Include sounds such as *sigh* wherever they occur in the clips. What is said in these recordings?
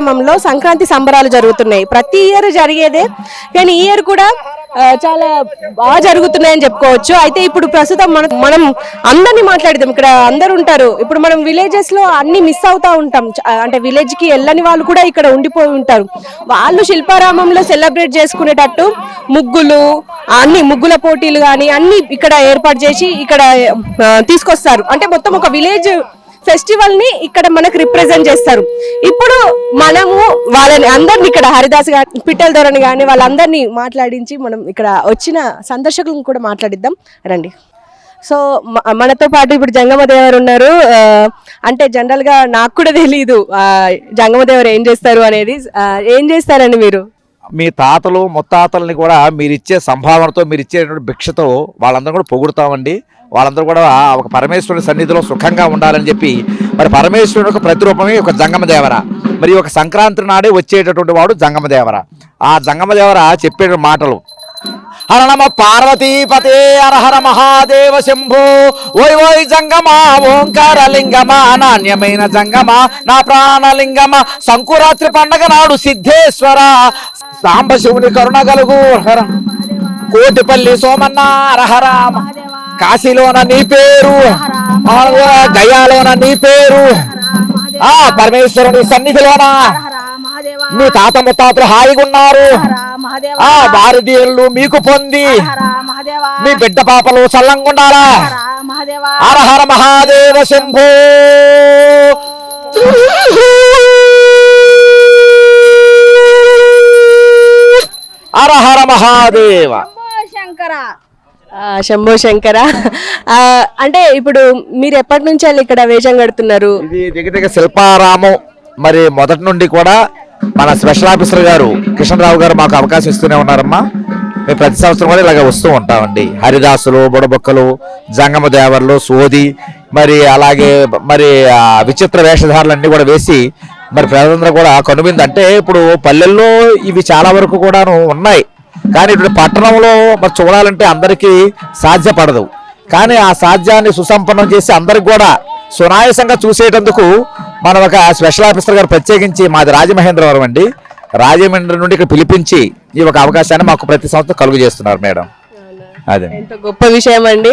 గ్రామంలో సంక్రాంతి సంబరాలు జరుగుతున్నాయి. ప్రతి ఇయర్ జరిగేదే. కానీ ఈ ఇయర్ కూడా చాలా బాగా జరుగుతున్నాయని చెప్పుకోవచ్చు. అయితే ఇప్పుడు ప్రస్తుతం మనం మనం అందరినీ మాట్లాడదాం ఇక్కడ అందరు ఉంటారు. ఇప్పుడు మనం విలేజెస్లో అన్ని మిస్ అవుతా ఉంటాం. అంటే విలేజ్కి వెళ్ళని వాళ్ళు కూడా ఇక్కడ ఉండిపోయి ఉంటారు. వాళ్ళు శిల్పారామంలో సెలబ్రేట్ చేసుకునేటట్టు ముగ్గులు అన్ని ముగ్గుల పోటీలు కానీ అన్ని ఇక్కడ ఏర్పాటు చేసి ఇక్కడ తీసుకొస్తారు. అంటే మొత్తం ఒక విలేజ్ ఫెస్టివల్ని ఇక్కడ మనకు రిప్రజెంట్ చేస్తారు. ఇప్పుడు మనము వాళ్ళని అందరిని ఇక్కడ హరిదాస్ గారి పిట్టల ధోరణి కానీ వాళ్ళందరినీ మాట్లాడించి మనం ఇక్కడ వచ్చిన సందర్శకులను కూడా మాట్లాడిద్దాం. రండి. సో మనతో పాటు ఇప్పుడు జంగమదేవరు ఉన్నారు. అంటే జనరల్గా నాకు కూడా తెలియదు జంగమదేవరు ఏం చేస్తారు అనేది. ఏం చేస్తారండి మీరు? మీ తాతలు ముత్తాతలని కూడా మీరు ఇచ్చే సంభావనతో మీరు ఇచ్చేటువంటి భిక్షతో వాళ్ళందరూ కూడా పొగుడుతామండి. వాళ్ళందరూ కూడా ఒక పరమేశ్వరుని సన్నిధిలో సుఖంగా ఉండాలని చెప్పి మరి పరమేశ్వరుని యొక్క ప్రతిరూపమే ఒక జంగమదేవర. మరి ఒక సంక్రాంతి నాడే వచ్చేటటువంటి వాడు జంగమదేవర. ఆ జంగమదేవర చెప్పే మాటలు. హరణమ పార్వతీపతే అరహర మహాదేవ శంభో. ఓయ్ ఓయ్ జంగమా ఓంకార లింగమా నాణ్యమైన జంగమా నా ప్రాణలింగమ. సంకురాత్రి పండగ నాడు సిద్ధేశ్వర. సాంబశివుని కరుణ కలుగు. హర కోటిపల్లి సోమన్న అరహరామ కాశీలోన నీ పేరు. గయాలోన నీ పేరు. ఆ పరమేశ్వరుని సన్నిధిలోన మీ తాత ముత్తాతలు హాయిగా ఉన్నారు. ఆ భారతీయులు మీకు పొంది మీ బిడ్డ పాపలు చల్లంగుండాలా హర మహాదేవ శంభో. హర మహాదేవ. ఆ, శంభో శంకర. అంటే ఇప్పుడు మీరు ఎప్పటి నుంచి ఇక్కడ వేషం కడుతున్నారు? ఇది దగ్గర దగ్గర శిల్పారామం మరి మొదటి నుండి కూడా మన స్పెషల్ ఆఫీసర్ గారు కిషన్రావు గారు మాకు అవకాశం ఇస్తూనే ఉన్నారమ్మా. మేము ప్రతి సంవత్సరం కూడా ఇలాగ వస్తూ ఉంటామండి. హరిదాసులు బుడబొక్కలు జంగమ దేవర్లు సోది మరి అలాగే మరి విచిత్ర వేషధారులన్నీ కూడా వేసి మరి ప్రజలందరూ కూడా కనువింది అంటే ఇప్పుడు పల్లెల్లో ఇవి చాలా వరకు కూడాను ఉన్నాయి. కానీ ఇప్పుడు పట్టణంలో మరి చూడాలంటే అందరికీ సాధ్యపడదు. కానీ ఆ సాధ్యాన్ని సుసంపన్నం చేసి అందరికి కూడా సునాయాసంగా చూసేటందుకు మనం ఒక స్పెషల్ ఆఫీసర్ గారు ప్రత్యేకించి మాది రాజమహేంద్రవరం అండి. రాజమండ్రి నుండి ఇక్కడ పిలిపించి ఈ ఒక అవకాశాన్ని మాకు ప్రతి సంవత్సరం కలుగు చేస్తున్నారు మేడం. అదే. గొప్ప విషయం అండి.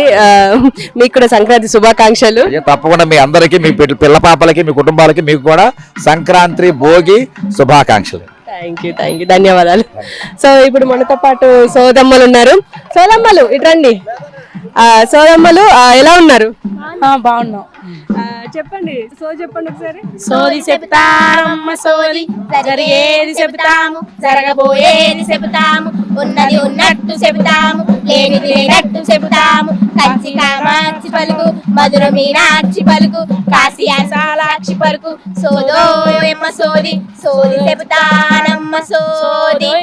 మీకు కూడా సంక్రాంతి శుభాకాంక్షలు. తప్పకుండా మీ అందరికీ మీ పిల్ల- పిల్ల పాపలకి మీ కుటుంబాలకి మీకు కూడా సంక్రాంతి భోగి శుభాకాంక్షలు. థ్యాంక్ యూ థ్యాంక్ యూ ధన్యవాదాలు. సో ఇప్పుడు మనతో పాటు సోదమ్మలు ఉన్నారు. సోదమ్మలు ఇటు రండి. ఆ, సోదమ్మలు ఎలా ఉన్నారు? బాగున్నాం. చెప్పండి సో చెప్పండి ఒకసారి. సోది చెప్తామమ్మ సోది జరిగేది చెప్తాము జరగబోయేది చెప్తాము ఉన్నది ఉన్నట్టు చెబుతాము లేనిది లేనట్టు చెబుతాము. కంచి కామాక్షి పలుకు మధుర మీనాక్షి పలుకు కాశీ సాలాక్షి పలుకు సోదో ఎమ్మ సోది సోది చెబుతానమ్మ సోది.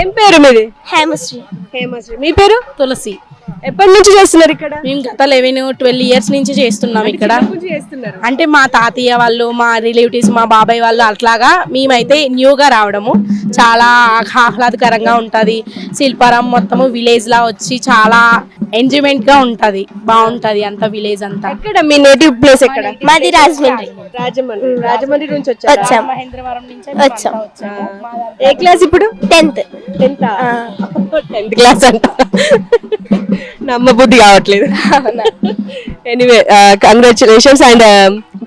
ఏం పేరు మీది? హేమశ్రీ. హేమశ్రీ. మీ పేరు? తులసి. ఎప్పటి నుంచి చేస్తున్నారు ఇక్కడ? మేము గత లెవెన్ ట్వెల్వ్ ఇయర్స్ నుంచి చేస్తున్నాం ఇక్కడ. అంటే మా తాతయ్య వాళ్ళు మా రిలేటివ్స్ మా బాబాయ్ వాళ్ళు అట్లాగా మేమైతే న్యూగా రావడము. చాలా ఆహ్లాదకరంగా ఉంటుంది. శిల్పారాం మొత్తము విలేజ్ లా వచ్చి చాలా ఎంజాయ్మెంట్గా ఉంటది బాగుంటది అంత విలేజ్ అంతా. ఎక్కడ మీ నేటివ్ ప్లేస్ ఎక్కడ? మాది రాజమండ్రి. రాజమండ్రి. రాజమండ్రి నుంచి వచ్చారు? వచ్చాం. మహేంద్రవరం నుంచి వచ్చాం. ఏ క్లాస్ ఇప్పుడు? టెన్త్. టెన్త్ టెన్త్ క్లాస్ అంట. నమ్మ బుద్ధి కావట్లేదు anyway congratulations and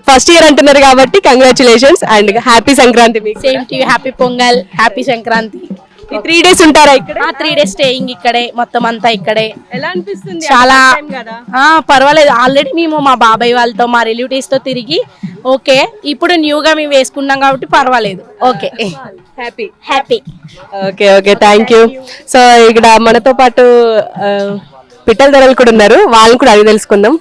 first year అంటున్నారు కాబట్టి కంగ్రాచులేషన్స్ అండ్ హ్యాపీ సంక్రాంతి మీకు same TV happy Pongal happy Sankranti. Three days ఉంటారా ఇక్కడ? త్రీ డేస్ స్టేయింగ్ ఇక్కడే మొత్తం అంతా ఇక్కడే. ఎలా అనిపిస్తుంది? చాలా పర్వాలేదు. ఆల్రెడీ మేము మా బాబాయ్ వాళ్ళతో మా రిలేటివ్స్తో తిరిగి ఓకే. ఇప్పుడు న్యూగా మేము వేసుకున్నాం కాబట్టి పర్వాలేదు. Okay. Happy happy okay okay thank you so ఇక్కడ మనతో పాటు పిట్టల ధరలు కూడా ఉన్నారు. వాళ్ళని కూడా అడిగి తెలుసుకుందాం.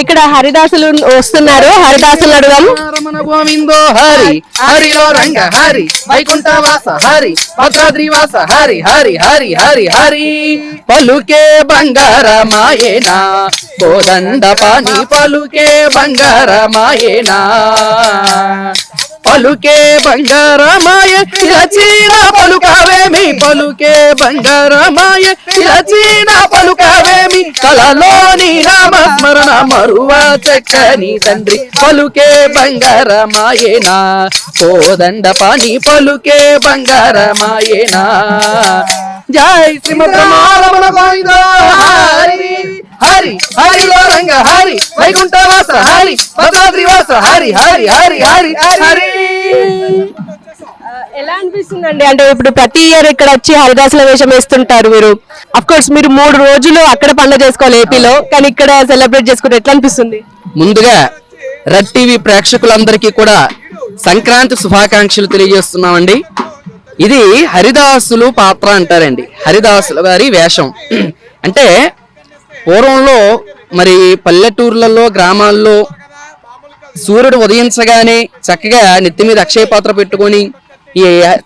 ఇక్కడ హరిదాసులు వస్తున్నారు. హరిదాసులు అడగం రమణ గోవిందో హరి హరిలో రంగ హరి వైకుంఠ వాస హరి భద్రాద్రివాస హరి హరి హరి హరి హరి. పలుకే బంగారమాయేనా కోదండ పాని పలుకే బంగారమాయేనా. పలుకే బంగారమాయ రచీన పలుకావేమి? పలుకే బంగారమాయ రచీన పలుకావేమి? కలలోని రామస్మరణ మరువా చక్కని తండ్రి పలుకే బంగారమాయేనా? కోదండ పాని పలుకే బంగారమాయేనా? జై శ్రీమద్ రమణ గోవింద. హరి హరి హరిలో రంగ హరి వైకుంఠ వాస హరి భద్రాద్రి వాస హరి హరి హరి హరి. హరి ఎలా అనిపిస్తుందండి? అంటే ఇప్పుడు ప్రతి ఇయర్ ఇక్కడ వచ్చి హరిదాసుల వేషం వేస్తుంటారు మీరు. అఫ్ కోర్స్ మీరు మూడు రోజులు అక్కడ పండుగ చేసుకోవాలి ఏపీలో కానీ ఇక్కడ సెలబ్రేట్ చేసుకుంటే ఎట్లా అనిపిస్తుంది? ముందుగా రెడ్ టీవీ ప్రేక్షకులందరికీ కూడా సంక్రాంతి శుభాకాంక్షలు తెలియజేస్తున్నామండి. ఇది హరిదాసులు పాత్ర అంటారండి. హరిదాసుల గారి వేషం. అంటే పూర్వంలో మరి పల్లెటూర్లలో గ్రామాల్లో సూర్యుడు ఉదయించగానే చక్కగా నెత్తి మీద అక్షయ పాత్ర పెట్టుకొని ఈ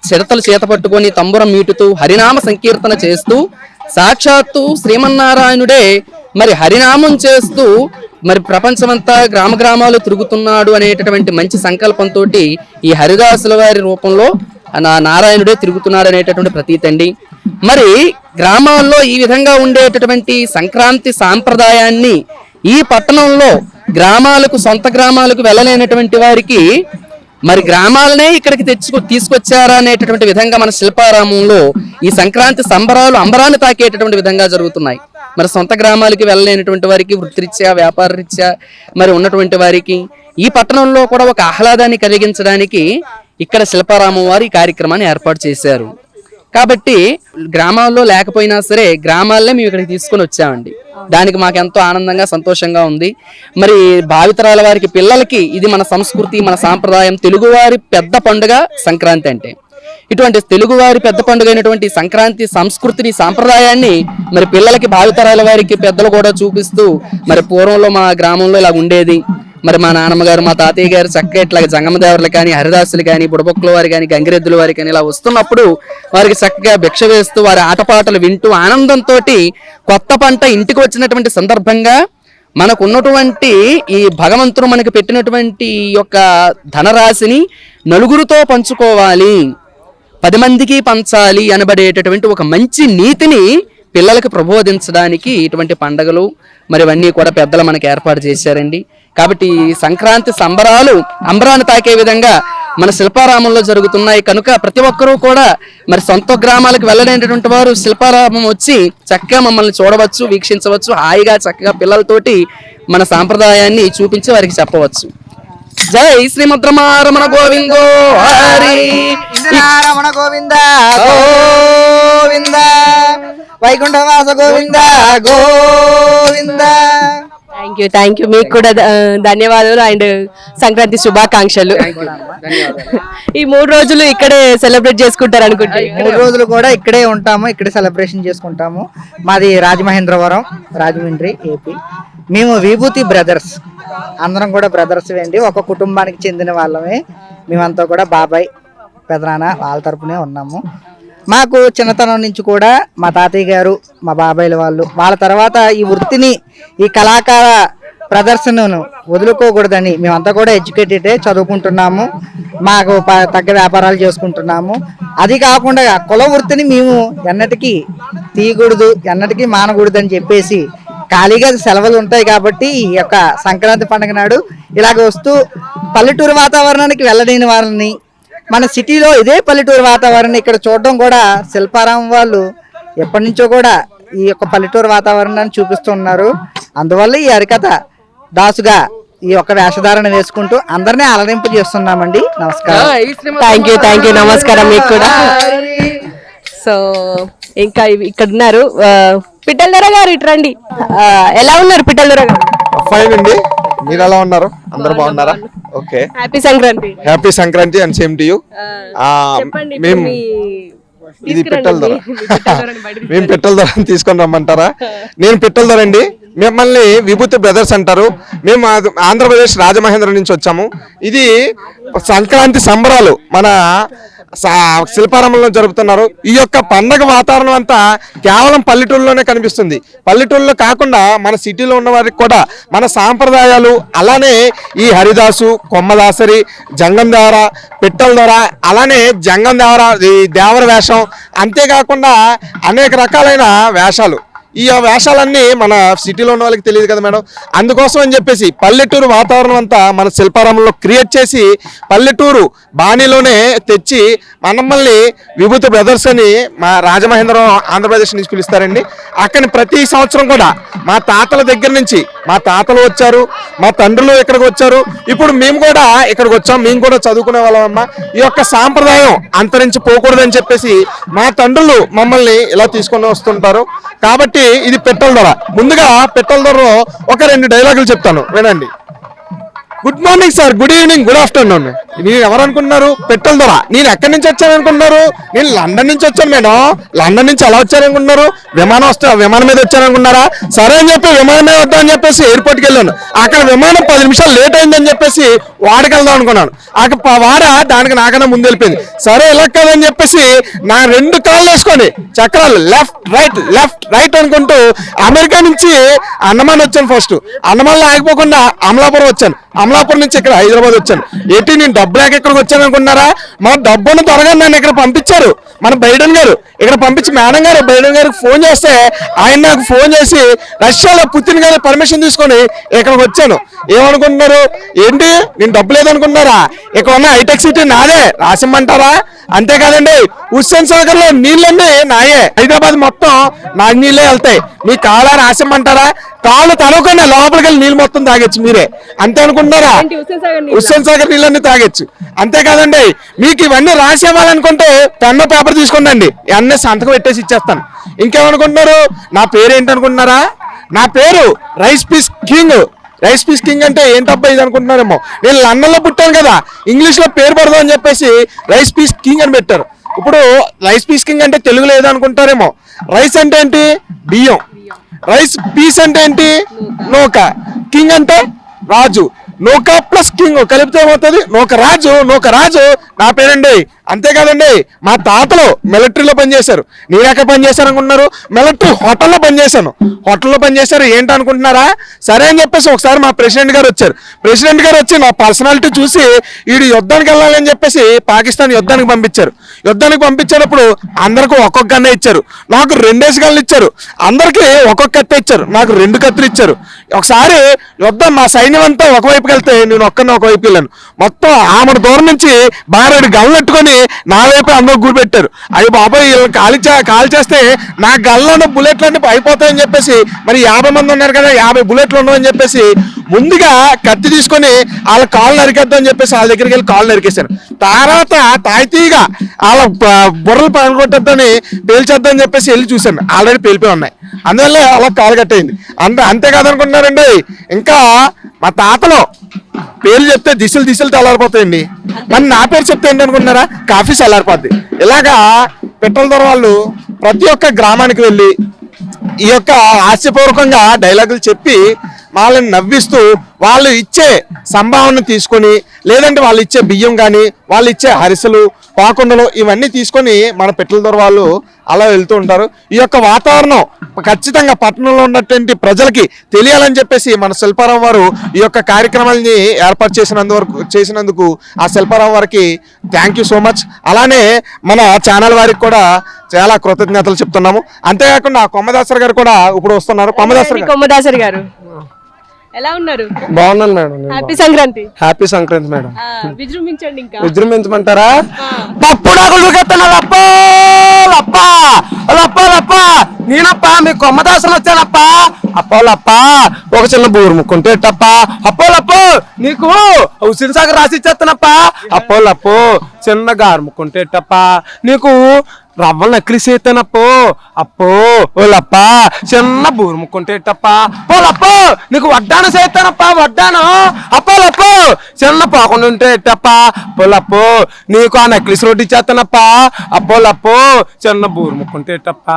చిడతలు చేత పట్టుకొని తంబురం మీటుతూ హరినామ సంకీర్తన చేస్తూ సాక్షాత్తు శ్రీమన్నారాయణుడే మరి హరినామం చేస్తూ మరి ప్రపంచమంతా గ్రామ గ్రామాలు తిరుగుతున్నాడు అనేటటువంటి మంచి సంకల్పంతో ఈ హరిదాసుల వారి రూపంలో నా నారాయణుడే తిరుగుతున్నాడు అనేటటువంటి ప్రతీతి అండి. మరి గ్రామాల్లో ఈ విధంగా ఉండేటటువంటి సంక్రాంతి సాంప్రదాయాన్ని ఈ పట్టణంలో గ్రామాలకు సొంత గ్రామాలకు వెళ్ళలేనటువంటి వారికి మరి గ్రామాలనే ఇక్కడికి తెచ్చుకు తీసుకొచ్చారా అనేటటువంటి విధంగా మన శిల్పారామంలో ఈ సంక్రాంతి సంబరాలు అంబరాన్ని తాకేటటువంటి విధంగా జరుగుతున్నాయి. మరి సొంత గ్రామాలకి వెళ్ళలేనటువంటి వారికి వృత్తిరీత్యా వ్యాపార రీత్యా మరి ఉన్నటువంటి వారికి ఈ పట్టణంలో కూడా ఒక ఆహ్లాదాన్ని కలిగించడానికి ఇక్కడ శిల్పారామం వారు ఈ కార్యక్రమాన్ని ఏర్పాటు చేశారు. కాబట్టి గ్రామాల్లో లేకపోయినా సరే గ్రామాలనే మేము ఇక్కడికి తీసుకొని వచ్చామండి. దానికి మాకు ఎంతో ఆనందంగా సంతోషంగా ఉంది. మరి భావితరాల వారికి పిల్లలకి ఇది మన సంస్కృతి మన సాంప్రదాయం. తెలుగువారి పెద్ద పండుగ సంక్రాంతి అంటే. ఇటువంటి తెలుగువారి పెద్ద పండుగ అయినటువంటి సంక్రాంతి సంస్కృతిని సాంప్రదాయాన్ని మరి పిల్లలకి భావితరాల వారికి పెద్దలు కూడా చూపిస్తూ మరి పూర్వంలో మా గ్రామంలో ఇలా ఉండేది. మరి మా నాన్నమ్మ గారు మా తాతయ్య గారు చక్కగా ఇట్లా జంగమదేవర్లు కానీ హరిదాసులు కానీ బుడబొక్కుల వారి కానీ గంగిరెద్దుల వారి కానీ ఇలా వస్తున్నప్పుడు వారికి చక్కగా భిక్ష వేస్తూ వారి ఆటపాటలు వింటూ ఆనందంతో కొత్త పంట ఇంటికి వచ్చినటువంటి సందర్భంగా మనకు ఉన్నటువంటి ఈ భగవంతుడు మనకు పెట్టినటువంటి యొక్క ధనరాశిని నలుగురితో పంచుకోవాలి. పది మందికి పంచాలి అనబడేటటువంటి ఒక మంచి నీతిని పిల్లలకు ప్రబోధించడానికి ఇటువంటి పండగలు మరి ఇవన్నీ కూడా పెద్దలు మనకు ఏర్పాటు చేశారండి. కాబట్టి సంక్రాంతి సంబరాలు అంబరాన్ని తాకే విధంగా మన శిల్పారామంలో జరుగుతున్నాయి. కనుక ప్రతి ఒక్కరూ కూడా మరి సొంత గ్రామాలకు వెళ్ళలేనటువంటి వారు శిల్పారామం వచ్చి చక్కగా మమ్మల్ని చూడవచ్చు వీక్షించవచ్చు హాయిగా చక్కగా పిల్లలతోటి మన సాంప్రదాయాన్ని చూపించి వారికి చెప్పవచ్చు. జై శ్రీమద్రమారమణ గోవిందో Hari. Ramana Govinda Govinda. వైకుంఠవాస Govinda Govinda. Thank you thank you మీకు కూడా ధన్యవాదాలు అండ్ సంక్రాంతి శుభాకాంక్షలు. ఈ మూడు రోజులు ఇక్కడే సెలబ్రేట్ చేసుకుంటారు అనుకుంటే. మూడు రోజులు కూడా ఇక్కడే ఉంటాము ఇక్కడే సెలబ్రేషన్ చేసుకుంటాము. మాది రాజమహేంద్రవరం రాజమండ్రి ఏపీ. మేము విభూతి బ్రదర్స్. అందరం కూడా బ్రదర్స్ అండి. ఒక కుటుంబానికి చెందిన వాళ్ళమే. మేమంతా కూడా బాబాయ్ పెదనాన్న వాళ్ళ తరపునే ఉన్నాము. మాకు చిన్నతనం నుంచి కూడా మా తాతయ్య గారు మా బాబాయ్ల వాళ్ళు వాళ్ళ తర్వాత ఈ వృత్తిని ఈ కళాకార ప్రదర్శనను వదులుకోకూడదని మేమంతా కూడా ఎడ్యుకేటెడే చదువుకుంటున్నాము. మాకు ప- తగ్గ వ్యాపారాలు చేసుకుంటున్నాము. అది కాకుండా కుల వృత్తిని మేము ఎన్నటికీ తీయకూడదు ఎన్నటికీ మానకూడదు అని చెప్పేసి ఖాళీగా సెలవులు ఉంటాయి కాబట్టి ఈ యొక్క సంక్రాంతి పండుగ నాడు ఇలాగ వస్తూ పల్లెటూరు వాతావరణానికి వెళ్ళలేని వారిని మన సిటీలో ఇదే పల్లెటూరు వాతావరణం. ఇక్కడ చూడడం కూడా శిల్పారామం వాళ్ళు ఎప్పటి నుంచో కూడా ఈ యొక్క పల్లెటూరు వాతావరణాన్ని చూపిస్తున్నారు. అందువల్ల ఈ హరికథ దాసుగా ఈ యొక్క వేషధారణ వేసుకుంటూ అందరినీ అలరింపు చేస్తున్నామండి. నమస్కారం. థ్యాంక్ యూ థ్యాంక్ యూ నమస్కారం మీకు కూడా. సో ఇంకా ఇవి- ఇక్కడ ఉన్నారు. పిట్టల దొర గారు ఇటు రండి. ఎలా ఉన్నారు పిట్టల దొర గారు? ఫైన్ అండి. మీరు ఎలా ఉన్నారు? అందరు బాగున్నారా? Okay. Happy Sankranti happy Sankranti and same to you మేము ఇది పిట్టల ధర. *laughs* మేము పిట్టల ధర తీసుకొని రమ్మంటారా? నేను పిట్టల ధర అండి. మిమ్మల్ని విభూతి బ్రదర్స్ అంటారు. మేము ఆంధ్రప్రదేశ్ రాజమహేంద్ర నుంచి వచ్చాము. ఇది సంక్రాంతి సంబరాలు. మన సా- జరుపుతున్నారు. ఈ యొక్క పండగ వాతావరణం అంతా కేవలం పల్లెటూరులోనే కనిపిస్తుంది. పల్లెటూరులో కాకుండా మన సిటీలో ఉన్న వారికి కూడా మన సాంప్రదాయాలు అలానే ఈ హరిదాసు కొమ్మదాసరి జంగం దేవర పిట్టల దొర అలానే జంగం దేవర ఈ దేవర వేషం అంతేకాకుండా అనేక రకాలైన వేషాలు. ఈ వేషాలన్నీ మన సిటీలో ఉన్న వాళ్ళకి తెలియదు కదా మేడం. అందుకోసం అని చెప్పేసి పల్లెటూరు వాతావరణం అంతా మన శిల్పారామంలో క్రియేట్ చేసి పల్లెటూరు బాణీలోనే తెచ్చి మనమ్మల్ని విభూతి బ్రదర్స్ అని మా రాజమహేంద్రం ఆంధ్రప్రదేశ్ నుంచి పిలుస్తారండి. అక్కడ ప్రతి సంవత్సరం కూడా మా తాతల దగ్గర నుంచి మా తాతలు వచ్చారు మా తండ్రులు ఇక్కడికి వచ్చారు. ఇప్పుడు మేము కూడా ఇక్కడికి వచ్చాం మేము కూడా చదువుకునే వాళ్ళమమ్మా ఈ యొక్క సాంప్రదాయం అంతరించి పోకూడదని చెప్పేసి మా తండ్రులు మమ్మల్ని ఇలా తీసుకొని వస్తుంటారు. కాబట్టి ఇది పెట్రోల్ ధర ముందుగా పెట్రోల్ ధరలో ఒక రెండు డైలాగులు చెప్తాను. వినండి. Good morning sir good evening good afternoon. నేను ఎవరు అనుకున్నారు పెట్రోల్ ధర నేను ఎక్కడి నుంచి వచ్చాను అనుకున్నారు నేను లండన్ నుంచి వచ్చాను మేడం. లండన్ నుంచి ఎలా వచ్చాను అనుకున్నారు విమానం వస్తా విమానం మీద వచ్చాను అనుకున్నారా సరే అని చెప్పి విమానం మీద వద్దాం అని చెప్పేసి ఎయిర్పోర్ట్కి వెళ్ళాను. అక్కడ విమానం పది నిమిషాలు లేట్ అయిందని చెప్పేసి వాడికి వెళ్దాం అనుకున్నాను. అక్కడ ప- వాడ దానికి నాకన్నా ముందు వెళ్ళిపోయింది. సరే ఇలా కదని చెప్పేసి నా రెండు కాళ్ళు వేసుకొని చక్రాలు లెఫ్ట్ రైట్ లెఫ్ట్ రైట్ అనుకుంటూ అమెరికా నుంచి అన్నమాన్ వచ్చాను ఫస్ట్ అన్నమాన్లో ఆగిపోకుండా అమలాపురం వచ్చాను. అమలాపురం నుంచి ఇక్కడ హైదరాబాద్ వచ్చాను. ఏంటి నేను డబ్బు లేక ఇక్కడికి వచ్చాను అనుకున్నారా మా డబ్బును త్వరగా నన్ను ఇక్కడ పంపించారు. మన బైడెన్ గారు. ఇక్కడ పంపించి మేడం గారు బైడెన్ గారికి ఫోన్ చేస్తే ఆయన నాకు ఫోన్ చేసి రష్యాలో పుతిన్ గారి పర్మిషన్ తీసుకొని ఇక్కడికి వచ్చాను. ఏమనుకుంటున్నారు? ఏంటి? నేను డబ్బు లేదనుకుంటున్నారా? ఇక్కడ ఉన్న హైటెక్ సిటీ నాదే రాసిమ్మంటారా? అంతేకాదండి హుస్సేన్ సాగర్లో నీళ్ళన్నీ నాయే. హైదరాబాద్ మొత్తం నా నీళ్ళే వెళ్తాయి. మీ కాళ్ళ రాసిమ్మంటారా? కాళ్ళు తడవకుండా లోపలికి వెళ్ళి నీళ్ళు మొత్తం తాగొచ్చు మీరే. అంతే అనుకుంటున్నారా? హుస్సేన్ సాగర్ నీళ్ళన్నీ తాగొచ్చు. అంతేకాదండి మీకు ఇవన్నీ రాసేవాలనుకుంటే పెన్ను పేపర్ తీసుకోండి నిన్నే సంతకం పెట్టేసి ఇచ్చేస్తాను. ఇంకేమనుకుంటున్నారు? నా పేరు ఏంటనుకుంటున్నారా నా పేరు rice piece king. Rice piece king అంటే ఏంటబ్బా ఇది అనుకుంటున్నారేమో నేను లండన్లో పుట్టాను కదా. ఇంగ్లీష్లో పేరు పడదాం అని చెప్పేసి రైస్ పీస్ కింగ్ అని పెట్టారు. ఇప్పుడు రైస్ పీస్ కింగ్ అంటే తెలుగులో ఏదనుకుంటారేమో రైస్ అంటే ఏంటి? బియ్యం. రైస్ పీస్ అంటే ఏంటి? నూక. కింగ్ అంటే రాజు. నూక ప్లస్ కింగ్. కలిపితే ఏమవుతుంది? నూక రాజు నూక రాజు. నా పేరండి అంతేకాదండి మా తాతలు మిలిటరీలో పనిచేశారు. నేను ఎక్కడ పనిచేశాను అనుకుంటున్నారు మిలిటరీ హోటల్లో పనిచేశాను. హోటల్లో పనిచేశారు ఏంటి అనుకుంటున్నారా సరే అని చెప్పేసి ఒకసారి మా ప్రెసిడెంట్ గారు వచ్చారు. ప్రెసిడెంట్ గారు వచ్చి నా పర్సనాలిటీ చూసి వీడు యుద్ధానికి వెళ్ళాలని చెప్పేసి పాకిస్తాన్ యుద్ధానికి పంపించారు. యుద్ధానికి పంపించేటప్పుడు అందరికి ఒక్కొక్క గన్న ఇచ్చారు. నాకు రెండేసి గన్లు ఇచ్చారు. అందరికీ ఒక్కొక్క కత్తి ఇచ్చారు. నాకు రెండు కత్తులు ఇచ్చారు. ఒకసారి యుద్ధం మా సైన్యం అంతా ఒకవైపుకి వెళ్తే నేను ఒక్కరిని ఒకవైపు వెళ్ళాను. మొత్తం ఆమె దూరం నుంచి బారెడు గన్లు పెట్టుకొని నా వైపు అందరూ గురి పెట్టారు అయ్యి బాబాయ్ కాల్చే కాల్చేస్తే నా గల్లను బుల్లెట్లు అయిపోతాయని చెప్పేసి మరి యాభై మంది ఉన్నారు కదా యాభై బుల్లెట్లు ఉండవని చెప్పేసి ముందుగా కత్తి తీసుకొని వాళ్ళ కాళ్ళు నరికేద్దాం అని చెప్పేసి వాళ్ళ దగ్గరికి వెళ్ళి కాళ్ళు నరికేశాను తర్వాత తాయితీగా వాళ్ళ బుర్రలు పగలగొట్టద్దని పేల్చేద్దాం చెప్పేసి వెళ్ళి చూశాను. ఆల్రెడీ పేలిపోయి ఉన్నాయి. అందువల్ల అలా కాలు కట్టయింది. అంతే అంతేకాదనుకుంటున్నారండి ఇంకా మా తాతలో పేర్లు చెప్తే దిశలు దిశలు తెల్లారిపోతాయండి మరి నా పేరు చెప్తే ఏంటనుకుంటున్నారా కాఫీ చల్లారిపోద్ది. ఇలాగా పెట్రోల్ ధర వాళ్ళు ప్రతి ఒక్క గ్రామానికి వెళ్ళి ఈ యొక్క హాస్యపూర్వకంగా డైలాగులు చెప్పి వాళ్ళని నవ్విస్తూ వాళ్ళు ఇచ్చే సంభావన తీసుకొని లేదంటే వాళ్ళు ఇచ్చే బియ్యం కానీ వాళ్ళు ఇచ్చే హరిసలు పాకుండలు ఇవన్నీ తీసుకొని మన పెట్టల దొర వాళ్ళు అలా వెళ్తూ ఉంటారు. ఈ యొక్క వాతావరణం ఖచ్చితంగా పట్టణంలో ఉన్నటువంటి ప్రజలకి తెలియాలని చెప్పేసి మన శిల్పారావు వారు ఈ యొక్క కార్యక్రమాలని ఏర్పాటు చేసినందువరకు చేసినందుకు ఆ శిల్పారావు వారికి థ్యాంక్ యూ సో మచ్ అలానే మన ఛానల్ వారికి కూడా చాలా కృతజ్ఞతలు చెప్తున్నాము. అంతేకాకుండా కొమ్మదాసర్ గారు కూడా ఇప్పుడు వస్తున్నారు. కొమ్మదాసర్ కొమ్మదాసరి గారు. ఎలా ఉన్నారు? బాగున్నాను madam happy Sankranti. Happy Sankranti madam. విజృంభించండి ఇంకా. విజృంభించమంటారా? పప్పుడు లప్ప లప్ప లప్ప లప్ప నేనప్ప మీ కొమ్మదాసన వచ్చానప్ప అప్పోలప్ప ఒక చిన్న బూరు ముక్కుంటే ఎట్టప్ప? అప్పోలప్ప నీకు హుసిన్ సాగర్ రాసి ఇచ్చేస్తానప్ప. అప్పోలప్పు చిన్న గారు ముక్కుంటే ఎట్టప్ప? నీకు రవ్వలు నకిలీ చేస్తానప్పో అప్పో ఓలప్ప చిన్న బూరు ముక్కుంటే ఎట్టప్ప పోలప్పో నీకు వడ్డాను చేస్తానప్ప వడ్డాను అప్పోలప్పో చిన్న పోకుండా ఉంటే ఎట్టప్ప పోలప్పో నీకు ఆ నెక్లెస్ రోడ్డు ఇచ్చేస్తానప్ప అప్పోలప్పో చిన్న బూరు ముక్కుంటే ఎట్టప్ప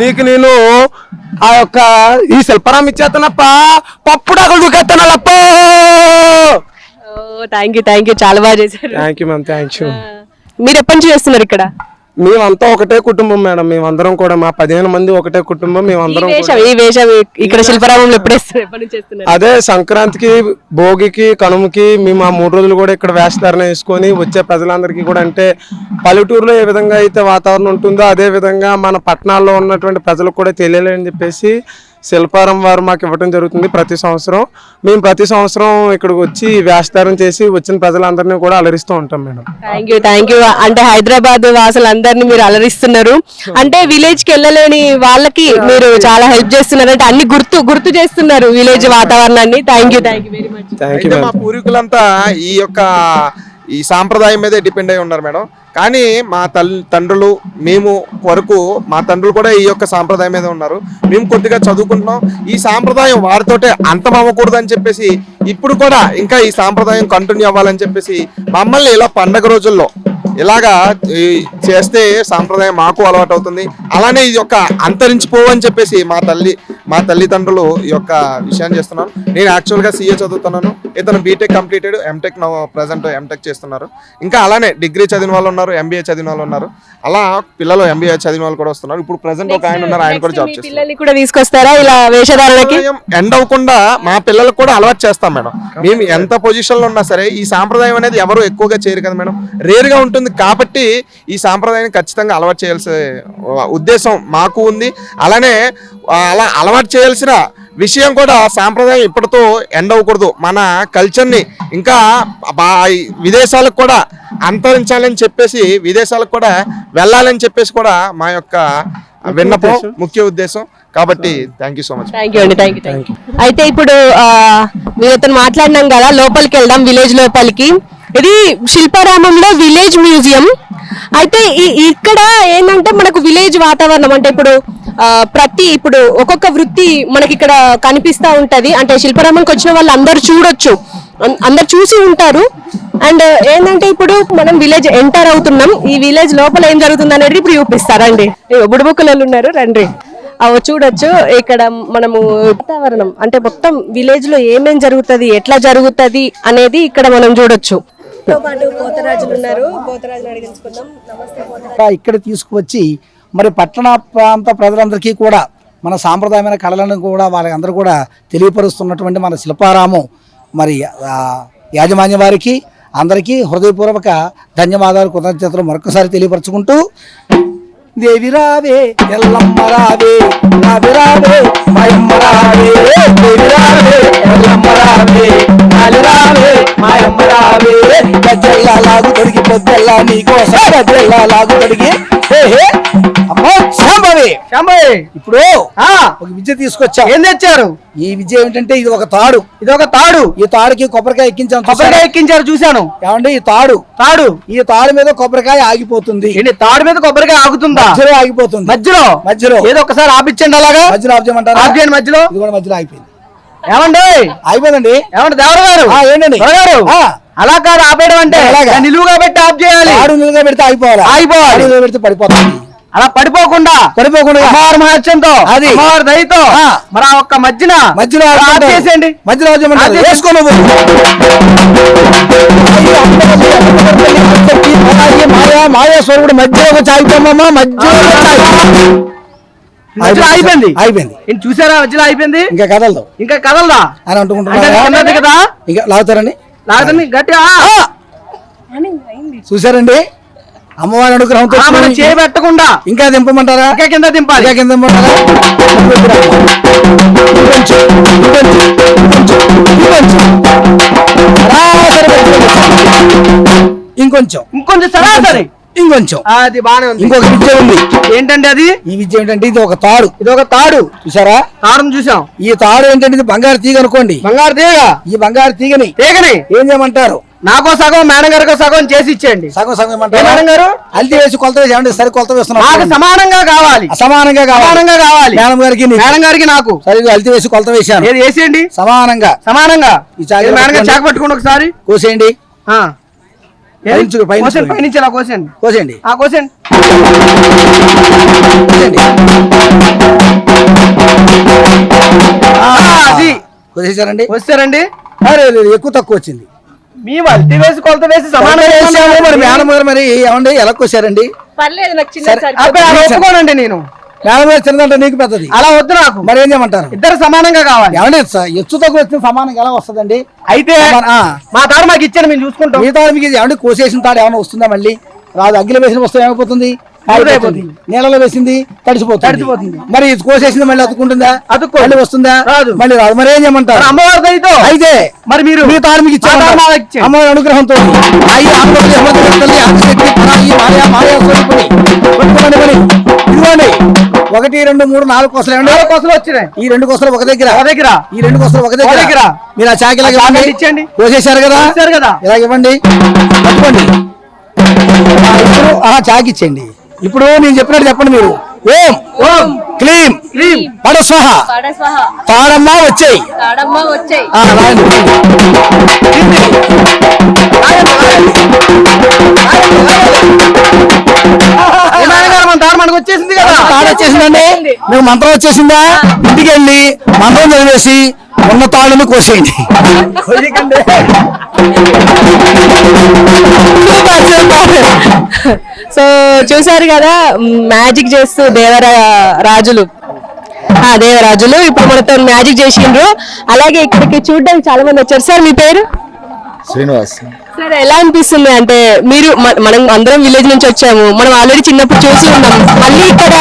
నీకు నేను ఆ యొక్క ఈ శిల్పరాం ఇచ్చేస్తానప్ప పప్పు డగలు దూకేస్తానప్పో థ్యాంక్ యూ థ్యాంక్ యూ చాలా బాగా చేశారు. Thank you ma'am thank you మీరు ఎప్పటి నుంచి చేస్తున్నారు ఇక్కడ? మేమంతా ఒకటే కుటుంబం మేడం. మేమందరం కూడా మా పదిహేను మంది ఒకటే కుటుంబం ఈ మేమందరం వేషం ఈ వేషం ఇక్కడ శిల్పరామంలో ఎప్పుడు వేస్తారు? ఎప్పటి నుంచి చేస్తున్నారు? అదే సంక్రాంతికి భోగికి కనుమకి మేము ఆ మూడు రోజులు కూడా ఇక్కడ వేషధారణ వేసుకొని వచ్చే ప్రజలందరికీ కూడా అంటే పల్లెటూరులో ఏ విధంగా అయితే వాతావరణం ఉంటుందో అదే విధంగా మన పట్టణాల్లో ఉన్నటువంటి ప్రజలకు కూడా తెలియాలని చెప్పేసి శిల్పారం వారు మాకు ఇవ్వడం జరుగుతుంది ప్రతి సంవత్సరం. మేము ప్రతి సంవత్సరం ఇక్కడికి వచ్చి వేషధారణ చేసి వచ్చిన ప్రజలందరినీ కూడా అలరిస్తూ ఉంటాం madam. Thank you thank you అంటే హైదరాబాద్ వాసులందరినీ మీరు అలరిస్తున్నారు. అంటే విలేజ్కి వెళ్ళలేని వాళ్ళకి మీరు చాలా హెల్ప్ చేస్తున్నారు. అంటే అన్ని గుర్తు గుర్తు చేస్తున్నారు విలేజ్ వాతావరణాన్ని. Thank you thank you very much thank you అయితే మా పూర్వీకులంతా ఈ యొక్క ఈ సాంప్రదాయం మీదే డిపెండ్ అయి ఉన్నారు మేడం. కానీ మా తల్లి తండ్రులు మేము వరకు మా తండ్రులు కూడా ఈ యొక్క సాంప్రదాయం మీద ఉన్నారు. మేము కొద్దిగా చదువుకుంటున్నాం. ఈ సాంప్రదాయం వారితోటే అంతం అవ్వకూడదు అని చెప్పేసి ఇప్పుడు కూడా ఇంకా ఈ సాంప్రదాయం కంటిన్యూ అవ్వాలని చెప్పేసి మమ్మల్ని ఇలా పండగ రోజుల్లో ఇలాగా చేస్తే సాంప్రదాయం మాకు అలవాటు అవుతుంది అలానే ఈ యొక్క అంతరించిపోవని చెప్పేసి మా తల్లి మా తల్లిదండ్రులు ఈ యొక్క విషయాన్ని చేస్తున్నాను నేను యాక్చువల్గా సీఏ చదువుతున్నాను. ఇతను BTech completed MTech present MTech చేస్తున్నారు. ఇంకా అలానే డిగ్రీ చదివిన వాళ్ళు ఉన్నారు. ఎంబీఏ చదివిన వాళ్ళు ఉన్నారు. అలా పిల్లలు ఎంబీఏ చదివిన వాళ్ళు కూడా వస్తున్నారు. ఇప్పుడు ప్రజెంట్ ఒక ఆయన ఉన్నారు ఆయన కూడా జాబ్ కూడా తీసుకొస్తారా ఇలా ఎండ్ అవ్వకుండా మా పిల్లలకు కూడా అలవాటు చేస్తాం మేడం. మేము ఎంత పొజిషన్లో ఉన్నా సరే ఈ సాంప్రదాయం అనేది ఎవరు ఎక్కువగా చేయరు కదా మేడం. రేర్గా ఉంటుంది కాబట్టి ఈ సాంప్రదాయాన్ని ఖచ్చితంగా అలవాటు చేయాల్సిన ఉద్దేశం మాకు ఉంది. అలానే అలా అలవాటు చేయాల్సిన విషయం కూడా సాంప్రదాయం ఇప్పటితో ఎండ్ అవ్వకూడదు. మన కల్చర్ని ఇంకా విదేశాలకు కూడా అంతరించాలని చెప్పేసి విదేశాలకు కూడా వెళ్ళాలని చెప్పేసి కూడా మా యొక్క విన్నపం ముఖ్య ఉద్దేశం. కాబట్టి thank you so much thank you అండి థ్యాంక్ యూ థ్యాంక్ యూ అయితే ఇప్పుడు మీతో మాట్లాడినాం కదా లోపలికి వెళ్దాం విలేజ్ లోపలికి. ఇది శిల్పారామంలో విలేజ్ మ్యూజియం. అయితే ఇక్కడ ఏంటంటే మనకు విలేజ్ వాతావరణం అంటే ఇప్పుడు ప్రతి ఇప్పుడు ఒక్కొక్క వృత్తి మనకి ఇక్కడ కనిపిస్తా ఉంటది. అంటే శిల్పారామంకి వచ్చిన వాళ్ళు అందరు చూడొచ్చు అందరు చూసి ఉంటారు. అండ్ ఏంటంటే ఇప్పుడు మనం విలేజ్ ఎంటర్ అవుతున్నాం. ఈ విలేజ్ లోపల ఏం జరుగుతుంది అనేది ఇప్పుడు చూపిస్తారండి బుడుబుక్కలు ఉన్నారు. రండి. అవి చూడొచ్చు. ఇక్కడ మనము వాతావరణం. అంటే మొత్తం విలేజ్లో ఏమేం జరుగుతది ఎట్లా జరుగుతది అనేది ఇక్కడ మనం చూడొచ్చు. పోతరాజులు ఉన్నారు. పోతరాజులు అడిగించుకుందాం. నమస్తే ఇక్కడ తీసుకువచ్చి మరి పట్టణ ప్రాంత ప్రజలందరికీ కూడా మన సాంప్రదాయమైన కళలను కూడా వాళ్ళందరూ కూడా తెలియపరుస్తున్నటువంటి మన శిల్పారామం మరి ఆ, యాజమాన్య వారికి అందరికీ హృదయపూర్వక ధన్యవాదాలు కృతజ్ఞతలు మరొకసారి తెలియపరచుకుంటూ దేవి రావే ఎల్లమ్మ రావే రావే రావే మాయమ్మ రావే దేవి రావే ఎల్లమ్మ రావే నాలి రావే మాయమ్మ రావే గజ్జెల్లా లాగు తొడిగి పొద్దెల్లా నీకోసం గజ్జెల్లా లాగు తొడిగి హే హే శాంభవి శాంభవి ఇప్పుడు ఒక విద్య తీసుకొచ్చా? ఏం తెచ్చారు? ఈ విద్య ఏమిటంటే ఇది ఒక తాడు. ఇది ఒక తాడు. ఈ తాడుకి కొబ్బరికాయ ఎక్కించాం చూసారా? కొబ్బరికాయ ఎక్కించారు చూశాను. ఏమండి ఈ తాడు? తాడు. ఈ తాడు మీద కొబ్బరికాయ ఆగిపోతుంది. ఏంటి తాడు మీద కొబ్బరికాయ ఆగుతుందా? మధ్యలో ఆగిపోతుంది. మధ్యలో? మధ్యలో. ఏదో ఒకసారి ఆపించండి అలాగా? మధ్యలో ఆఫ్ చేయమంటారా ఆపియండి మధ్యలో. ఇది కూడా మధ్యలో ఆగిపోయింది. ఏమండి? అయిపోయిందండి ఏమండి దేవర గారు? ఏంటండి? ఆ. అలా కాదు ఆపేయడం అంటే? నిలువుగా పెట్టి ఆఫ్ చేయాలి. తాడు నిలుగా పెడితే ఆగిపోవాలి. ఆగిపోవాలి. పెడితే పడిపోతుంది. అలా పడిపోకుండా పడిపోకుండా అమ్మవారి మహత్యంతో అది. అమ్మవారి దయతో. మరి ఆ ఒక్క మధ్యన మధ్యలో. చేసేయండి మధ్యలో ఆఫ్ చేయమంటారు. ఆఫ్ చేసేయండి. వేసుకో నువ్వు అయ్యో, అమ్మవారి, అమ్మవారి తల్లి, అంతటి మాయ, మాయ మాయా స్వరూపుడు మధ్యలో వచ్చి ఆగిపోమ్మా మధ్యలో అయిపోయింది అయిపోయింది చూసారా మధ్యలో అయిపోయింది ఇంకా కదలదు ఇంకా కదలదా అని కిందది కదా ఇంకా లాగుతారండి లాగదండి గట్టిగా ఆ! చూసారండి అమ్మవారి అనుగ్రహంతో మనం చేయి పెట్టకుండా ఇంకా దింపమంటారా? ఇంకా కింద దింపాలి. ఇంకా కింద దింపమంటారా? ఇంకొంచెం, ఇంకొంచెం. సరాసరి. ఇంకొంచెం. అది బానే ఉంది. ఇంకొక విద్య ఉంది. ఏంటండి అది? ఈ విద్య ఏంటంటే ఇది ఒక తాడు. ఇది ఒక తాడు. చూసారా తాడును చూసాం ఈ తాడు ఏంటంటే ఇది బంగారు తీగ అనుకోండి. బంగారు తీగ? ఈ బంగారు తీగని తీగని? ఏం చేయమంటారు? నాకో సగం మేడం గారికో సగం చేసి ఇచ్చేయండి. సగం సగం ఏమంటారు మేడం గారు? అల్తి వేసి కొలత వేసి సరి కొలత నాకు వేస్తున్నాం సమానంగా కావాలి. సమానంగా సమానంగా కావాలి. మేడం గారికి నీకు. మేడం గారికి నాకు. సరిగ్గా అల్తి వేసి కొలత వేసాను ఏది వేసేయండి? సమానంగా. సమానంగా. ఈ చాకు మేడం గారు. చాకు పట్టుకోండి ఒకసారి. కోసేయండి? పైనుంచి- కోసేయండి, ఇలా కోసేయండి. కోసేయండి. ఆ కోసేయండి. కోసేసారండి? వస్తారండి ఎక్కువ తక్కువ వచ్చింది. మేము అల్టి వేసి కొలత వేసి సమానం వేసాము, మరి మేడం గారు మరి ఏమండి ఎలా కోసారండి? పర్లేదు నాకు చిన్న ఒప్పుకోనండి నేను. మేడం గారు చిన్నదంటే నీకు పెద్దది. అలా వద్దు నాకు. మరి ఏం చేయమంటారు? ఇద్దరు సమానంగా కావాలి. ఏమండి ఎత్తు తక్కువ వచ్చిన సమానంగా ఎలా వస్తుందండి? అయితే. మా తాడు మాకు ఇచ్చాను మేము చూసుకుంటాం. మిగతా మీకు ఏమండి కోసేసిన తాడు ఏమైనా వస్తుందా మళ్ళీ? రాదు అగ్గిలో వేసిన వస్తువు ఏమైపోతుంది? అయిపోతుంది. నీళ్ళలో వేసింది తడిసిపోతుంది. తడిసిపోతుంది. మరి ఇది కోసేసింది మళ్ళీ అతుక్కుంటుందా? అతుక్కోదు. మళ్ళీ వస్తుందా? రాదు. మళ్ళీ రాదు. మరి ఏం చేయమంటారు? మరి అమ్మవారి దయతో. అయితే మరి మీరు మీ తాడు మీకు మా తాడు మాకు ఇచ్చేయండి. అమ్మవారి అనుగ్రహంతో. ఇదిగోండి. ఒకటి రెండు మూడు నాలుగు కోసలు నాలుగు కోసలు వచ్చినాయి. ఈ రెండు కోసలు ఒక దగ్గర. ఒక దగ్గర. ఈ రెండు కోసలు ఒక దగ్గర. దగ్గర. మీరు ఆ చాకి ఇచ్చేయండి. కోసేశారు కదా? కదా. ఇలా ఇవ్వండి. పట్టుకోండి. ఆ, ఇప్పుడు నేను చెప్పినట్టు చెప్పండి మీరు. ఓం ఓం క్లీం క్లీం. పడ స్వహ తారమ్మ వచ్చేయి. రాయండి, తాడు మనకు వచ్చేసింది కదా. తాడు వచ్చేసిందండి మీకు మంత్రం వచ్చేసిందా? ఇంటికి వెళ్ళి మంత్రం చదివేసి ఉన్న తాడుని కోసేయండి. సో చూసారు కదా మ్యాజిక్ చేస్తూ దేవర రాజులు. ఆ దేవరాజులు ఇప్పుడు మనతో మ్యాజిక్ చేసిండ్రు. అలాగే ఇక్కడికి చూడడానికి చాలా మంది వచ్చారు. సార్ మీ పేరు? శ్రీనివాస్. సార్ ఎలా అనిపిస్తుంది అంటే మీరు మనం అందరం విలేజ్ నుంచి వచ్చాము మనం ఆల్రెడీ చిన్నప్పుడు చూసి ఉన్నాం. మళ్ళీ ఇక్కడ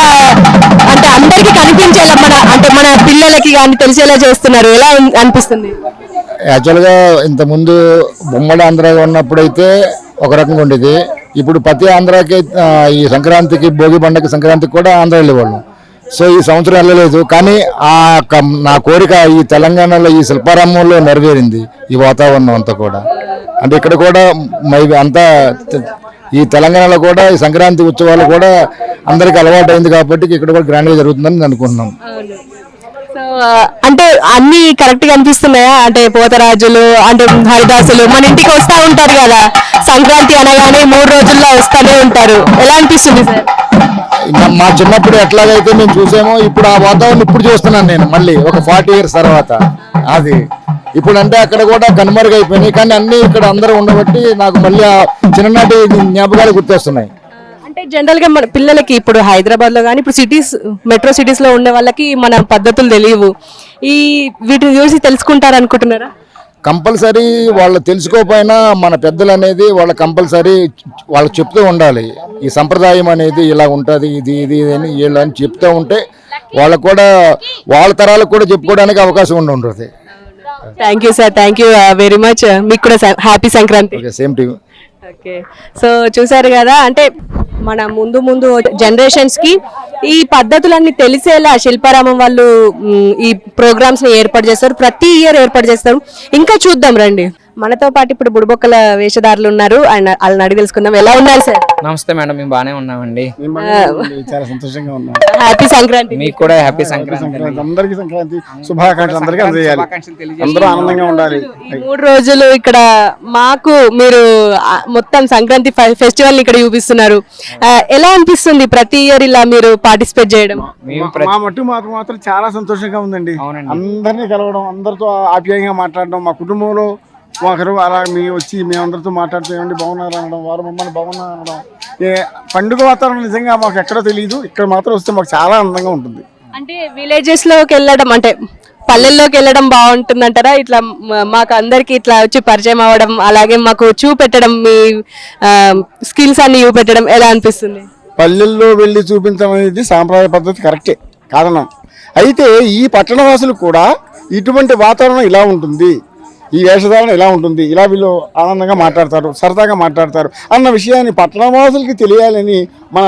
అంటే అందరికీ కనిపించేలా మన అంటే మన పిల్లలకి కానీ తెలిసేలా చేస్తున్నారు. ఎలా అన్- అనిపిస్తుంది? యాక్చువల్గా ఇంతకుముందు ఉమ్మడి ఆంధ్ర ఉన్నప్పుడైతే ఒక రకంగా ఉండేది. ఇప్పుడు ప్రతి ఆంధ్రాకి ఈ సంక్రాంతికి భోగి పండగ సంక్రాంతికి కూడా ఆంధ్ర వెళ్ళేవాళ్ళం. సో ఈ సంవత్సరం వెళ్ళలేదు. కానీ ఆ యొక్క నా కోరిక ఈ తెలంగాణలో ఈ శిల్పారామంలో నెరవేరింది ఈ వాతావరణం అంతా కూడా. అంటే ఇక్కడ కూడా మై అంతా ఈ తెలంగాణలో కూడా ఈ సంక్రాంతి ఉత్సవాలు కూడా అందరికి అలవాటు అయింది కాబట్టి ఇక్కడ కూడా గ్రాండ్గా జరుగుతుందని అనుకుంటున్నాం. అంటే అన్ని కరెక్ట్గా అనిపిస్తున్నాయా? అంటే పోతరాజులు అంటే హరిదాసులు మన ఇంటికి వస్తా ఉంటారు కదా. సంక్రాంతి అనగానే మూడు రోజుల్లో వస్తూనే ఉంటారు. ఎలా అనిపిస్తుంది సార్? మా చిన్నప్పుడు ఎట్లాగైతే మేము చూసామో ఇప్పుడు ఆ వాతావరణం ఇప్పుడు చూస్తున్నాను నేను మళ్ళీ ఒక ఫార్టీ ఇయర్స్ తర్వాత. అది. ఇప్పుడు అంటే అక్కడ కూడా కనుమరుగైపోయినాయి కానీ అన్ని ఇక్కడ అందరూ ఉండబట్టి నాకు మళ్ళీ ఆ చిన్ననాటి జ్ఞాపకాలు గుర్తొస్తున్నాయి. అంటే జనరల్గా మన పిల్లలకి ఇప్పుడు హైదరాబాద్లో కానీ ఇప్పుడు సిటీస్ మెట్రో సిటీస్లో ఉండే వాళ్ళకి మన పద్ధతులు తెలియవు. ఈ వీటిని చూసి తెలుసుకుంటారు అనుకుంటున్నారా కంపల్సరీ వాళ్ళు తెలుసుకోకపోయినా మన పెద్దలు అనేది వాళ్ళ కంపల్సరీ వాళ్ళకి చెప్తూ ఉండాలి. ఈ సంప్రదాయం అనేది ఇలా ఉంటుంది ఇది ఇది ఇది అని వీళ్ళు అని చెప్తూ ఉంటే వాళ్ళకు కూడా వాళ్ళ తరాలకు కూడా చెప్పుకోవడానికి అవకాశం ఉండి ఉంటుంది. Thank you sir thank you very much మీకు కూడా happy Sankranti. Same to okay. So చూసారు కదా అంటే మన ముందు ముందు జనరేషన్స్కి ఈ పద్ధతులన్నీ తెలిసేలా శిల్పారామం వాళ్ళు ఈ ప్రోగ్రామ్స్ని ఏర్పాటు చేస్తారు. ప్రతి ఇయర్ ఏర్పాటు చేస్తారు. ఇంకా చూద్దాం రండి. మనతో పాటు ఇప్పుడు బుడిబొక్కల వేషధారులు ఉన్నారు. ఆయన వాళ్ళని అడిగి తెలుసుకుందాం. ఎలా ఉన్నారు సార్? నమస్తే మేడం మేము బాగానే ఉన్నామండి. చాలా సంతోషంగా ఉన్నాం. హ్యాపీ సంక్రాంతి. మీకు కూడా హ్యాపీ సంక్రాంతి అందరికీ సంక్రాంతి. శుభాకాంక్షలు అందరికీ అందజేయాలి. అందరూ ఆనందంగా ఉండాలి. ఈ మూడు రోజులు ఇక్కడ మాకు మీరు మొత్తం సంక్రాంతి ఫెస్టివల్ ఇక్కడ చూపిస్తున్నారు. ఎలా అనిపిస్తుంది ప్రతి ఇయర్ ఇలా మీరు పార్టిసిపేట్ చేయడం? మా- మా మట్టు మాకు మాత్రం చాలా సంతోషంగా ఉందండి. అవునండి. అందరినీ కలవడం అందరితో ఆప్యాయంగా మాట్లాడడం మా కుటుంబంలో ఒకరు అలా మీ వచ్చి మేమందరితో మాట్లాడుతూ ఏమండి బాగున్నారు అనడం వారు మమ్మల్ని బాగున్నారు అనడం ఏ పండుగ వాతావరణం నిజంగా మాకు ఎక్కడో తెలియదు ఇక్కడ మాత్రం వస్తే మాకు చాలా ఆనందంగా ఉంటుంది. అంటే విలేజెస్లోకి వెళ్ళడం అంటే పల్లెల్లోకి వెళ్ళడం బాగుంటుంది అంటారా ఇట్లా మాకు అందరికి ఇట్లా వచ్చి పరిచయం అవ్వడం అలాగే మాకు చూపెట్టడం మీ స్కిల్స్ అన్ని చూపెట్టడం ఎలా అనిపిస్తుంది? పల్లెల్లో వెళ్ళి చూపించడం అనేది సాంప్రదాయ పద్ధతి కరెక్టే కారణం అయితే ఈ పట్టణవాసులు కూడా ఇటువంటి వాతావరణం ఇలా ఉంటుంది. ఈ వేషధారణ ఇలా ఉంటుంది? ఇలా వీళ్ళు ఆనందంగా మాట్లాడతారు సరదాగా మాట్లాడతారు అన్న విషయాన్ని పట్టణవాసులకి తెలియాలని మన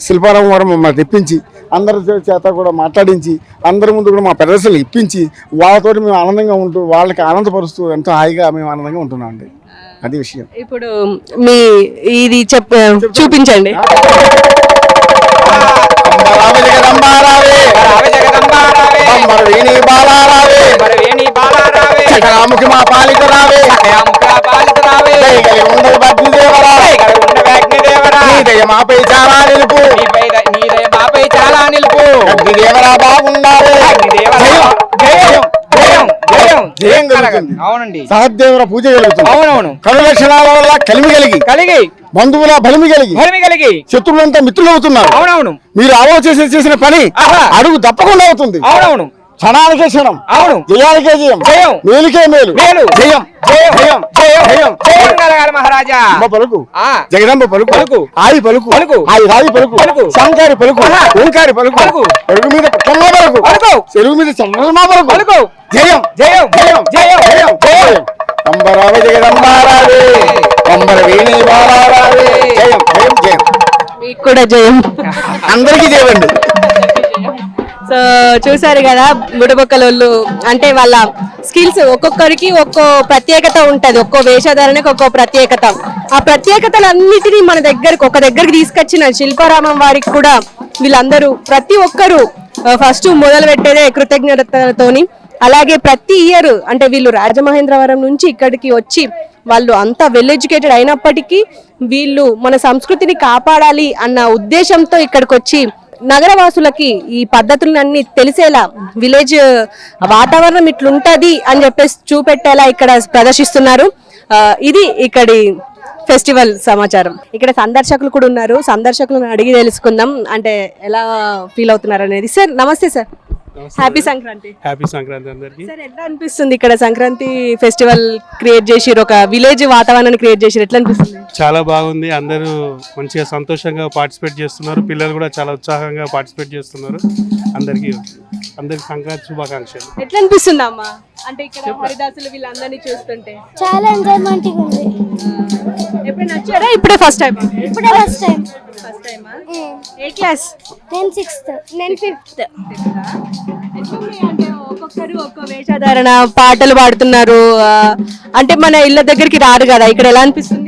శిల్పారామం వారు మమ్మల్ని తెప్పించి అందరి చేత కూడా మాట్లాడించి అందరి ముందు కూడా మా ప్రదర్శనలు ఇప్పించి వాళ్ళతో మేము ఆనందంగా ఉంటూ వాళ్ళకి ఆనందపరుస్తూ ఎంతో హాయిగా మేము ఆనందంగా ఉంటున్నాం అండి అది విషయం. ఇప్పుడు మీ ఇది చెప్ చూపించండి. జగదంబారావే వేణి బాలారావే చకరాముఖి మా పాలిక రావే దయగలి ఉండదు భగ్నిదేవరా నీ దయ మాపై చాలా నిలుపు. బాగుండాలి. జయం జయం జయం జయం కలుగుతుంది. అవునండి. సహదేవర పూజ కలుగుతుంది అవునవును. వల్ల కలిమి కలిగి కలిగి. బంధువుల బలిమి కలిగి భూమి కలిగి. శత్రువులంతా మిత్రులు అవుతున్నారు అవునవును. మీరు ఆలోచించి చేసిన పని. అడుగు తప్పకుండా అవుతుంది. అవునవును. క్షణానికే క్షణం అవును జయానికే జయం జయం. మేలుకే మేలు మేలు. జయం జయం. జయం జయం. జయం జయం కలగాలి మహారాజా అమ్మ పలుకు ఆ. జగదంబ పలుకు పలుకు. ఆయి పలుకు పలుకు. ఆయి రాయి పలుకు పలుకు. శంకారి పలుకు. ఓంకారి పలుకు పలుకు. పలుకు మీద పట్టమ్మ పలుకు పలుకు. చెరువు మీద చంద్రమా పలుకు పలుకు. జయం జయం. జయం జయం. జయం జయం. అంబరావ జగదంబారావే అంబర వేణి బాలారావే జయం జయం జయం మీకు కూడా జయం అందరికీ జయమండి సో చూసారు కదా బుడబొక్కలోళ్ళు అంటే వాళ్ళ స్కిల్స్ ఒక్కొక్కరికి ఒక్కో ప్రత్యేకత ఉంటది. ఒక్కో వేషధారణకి ఒక్కో ప్రత్యేకత. ఆ ప్రత్యేకతలన్నిటినీ మన దగ్గరకు ఒక దగ్గరికి తీసుకొచ్చిన శిల్పారామం వారికి కూడా వీళ్ళందరూ ప్రతి ఒక్కరూ ఫస్ట్ మొదలు పెట్టేదే కృతజ్ఞతతోని అలాగే ప్రతి ఇయర్ అంటే వీళ్ళు రాజమహేంద్రవరం నుంచి ఇక్కడికి వచ్చి వాళ్ళు అంత వెల్ ఎడ్యుకేటెడ్ అయినప్పటికీ వీళ్ళు మన సంస్కృతిని కాపాడాలి అన్న ఉద్దేశంతో ఇక్కడికి వచ్చి నగరవాసులకి ఈ పద్ధతులన్నీ తెలిసేలా విలేజ్ వాతావరణం ఇట్లుంటది అని చెప్పేసి చూపెట్టేలా ఇక్కడ ప్రదర్శిస్తున్నారు. ఇది ఇక్కడి ఫెస్టివల్ సమాచారం. ఇక్కడ సందర్శకులు కూడా ఉన్నారు. సందర్శకులను అడిగి తెలుసుకుందాం. అంటే ఎలా ఫీల్ అవుతున్నారు అనేది. సార్ నమస్తే sir. Happy Sankranti. Happy Sankranti అందరికి. సార్ ఎట్లా అనిపిస్తుంది ఇక్కడ సంక్రాంతి ఫెస్టివల్ క్రియేట్ చేసిరు ఒక విలేజ్ వాతావరణాన్ని క్రియేట్ చేసిరు ఎట్లా అనిపిస్తుంది? చాలా బాగుంది. అందరూ మంచిగా సంతోషంగా పార్టిసిపేట్ చేస్తున్నారు. పిల్లలు కూడా చాలా ఉత్సాహంగా పార్టిసిపేట్ చేస్తున్నారు. అందరికి అందరికి సంక్రాంతి శుభాకాంక్షలు. ఎట్లా అనిపిస్తుంది అమ్మా? అంటే ఇక్కడ హరిదాసులు వీళ్ళందరినీ చూస్తుంటే. చాలా ఎంజాయ్మెంట్ ఉంది. ఎప్పుడైనా వచ్చారా ఇప్పుడే ఫస్ట్ టైం ఇప్పుడే ఫస్ట్ టైం ఫస్ట్ టైమా ఏ క్లాస్ నేను సిక్స్త్ నేను ఫిఫ్త్ అంటే ఒక్కొక్కరు ఒక్కో వేషధారణ పాటలు పాడుతున్నారు. అంటే మన ఇళ్ళ దగ్గరికి రారు కదా ఇక్కడ ఎలా అనిపిస్తుంది?